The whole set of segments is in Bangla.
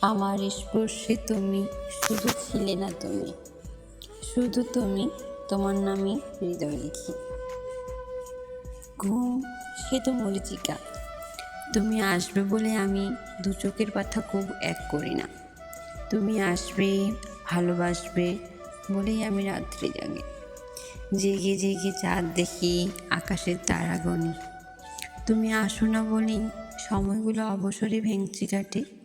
আমার স্পর্শে তুমি শুধু ছিলে না তুমি। শুধু তুমি তোমার নামে হৃদয় লিখি। ঘুম, সে তো মরিচিকা। তুমি আসবে বলে আমি দু চোখের কথা খুব এক করি না। তুমি আসবে, ভালোবাসবে বলেই আমি রাত্রে জাগি। জেগে জেগে চাঁদ দেখি আকাশের তারা গণি তুমি আসো না বলেই সময়গুলো অবসরে ভেঙচি কাটে।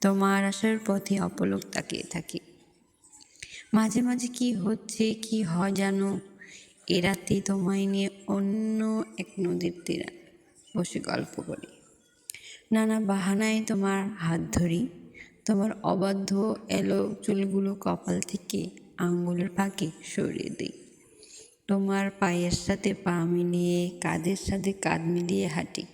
তোমার আসার পথে অপলক তাকিয়ে থাকি। মাঝে মাঝে কি হচ্ছে, কি হয় জানো? এ রাতে তোমায় নিয়ে অন্য এক নদীর তীরে বসে গল্প করি। নানা বাহানায় তোমার হাত ধরি। তোমার অবাধ্য এলো চুলগুলো কপাল থেকে আঙ্গুলের ফাঁকে সরিয়ে দিই। তোমার পায়ের সাথে পা মিলিয়ে, কাঁধের সাথে কাঁধ মিলিয়ে হাঁটি।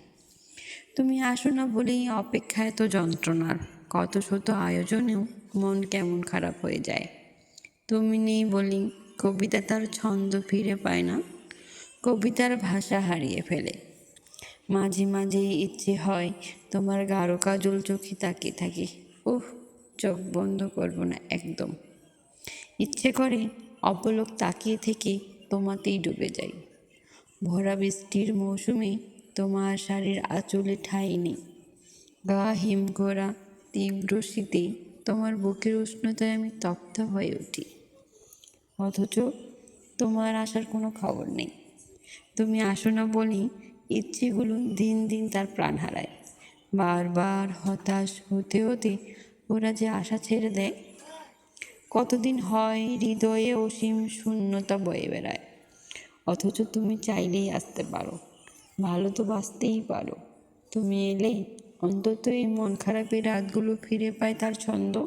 তুমি আসো না বলেই অপেক্ষায় তো যন্ত্রণার। কত শত আয়োজনেও মন কেমন খারাপ হয়ে যায়। তুমি নেই বলি কবিতা তার ছন্দ ফিরে পায় না, কবিতার ভাষা হারিয়ে ফেলে। মাঝে মাঝে ইচ্ছে হয় তোমার গাঢ় কাজল চোখে তাকিয়ে থাকি। উহ চোখ বন্ধ করব না একদম। ইচ্ছে করে অপলক তাকিয়ে থেকে তোমাতেই ডুবে যাই। ভরা বৃষ্টির মৌসুমে তোমার শাড়ির আঁচলে ঠাঁই নেই। গা হিম ঘোরা তীব্র শীতে তোমার বুকের উষ্ণতায় আমি তপ্ত হয়ে উঠি। অথচ তোমার আসার কোনো খবর নেই। তুমি আসো না বলি ইচ্ছেগুলো দিন দিন তার প্রাণ হারায়। বারবার হতাশ হতে হতে ওরা যে আশা ছেড়ে দেয়, কতদিন হয় হৃদয়ে অসীম শূন্যতা বয়ে বেড়ায়। অথচ তুমি চাইলেই আসতে পারো, ভালো তো বাঁচতেই পারো। তুমি এলেই অন্তত এই মন খারাপের রাতগুলো ফিরে পায় তার ছন্দ।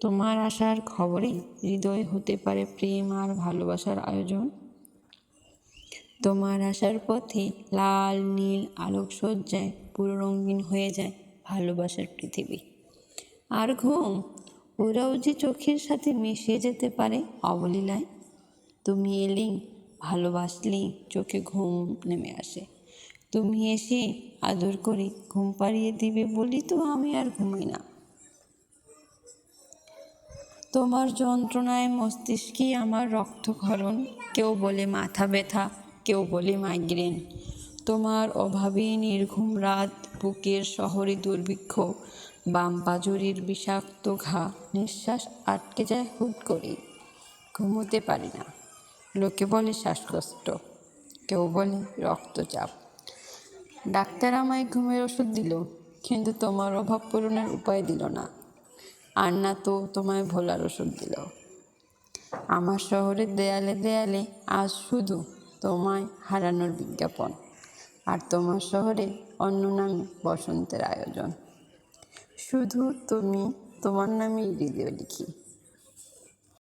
তোমার আসার খবরে হৃদয় হতে পারে প্রেম আর ভালোবাসার আয়োজন। তোমার আসার পথে লাল, নীল আলোক সজ্জায় পুরো রঙিন হয়ে যায় ভালোবাসার পৃথিবী। আর ঘুম, ওরাও যে চোখের সাথে মিশে যেতে পারে অবলীলায়। তুমি এলেই ভালোবাসলেই চোখে ঘুম নেমে আসে। তুমি এসে আদর করে ঘুম পাড়িয়ে দিবে বলি তো আমি আর ঘুমাই না। তোমার যন্ত্রণায় মস্তিষ্কে আমার রক্তক্ষরণ। কেউ বলে মাথা ব্যথা, কেউ বলে মাইগ্রেন। তোমার অভাবে নির্ঘুম রাত, বুকের শহরে দুর্ভিক্ষ, বাম পাজরের বিষাক্ত ঘা, নিঃশ্বাস আটকে যায় হুট করে ঘুমোতে পারি না। লোকে বলে শ্বাসকষ্ট, কেউ বলে রক্তচাপ। ডাক্তার আমায় ঘুমের ওষুধ দিল, কিন্তু তোমার অভাব পূরণের উপায় দিল না। আর না তো তোমায় ভোলার ওষুধ দিল। আমার শহরের দেয়ালে দেয়ালে আজ শুধু তোমায় হারানোর বিজ্ঞাপন, আর তোমার শহরে অন্য নামে বসন্তের আয়োজন। শুধু তুমি তোমার নামেই হৃদয় লিখি।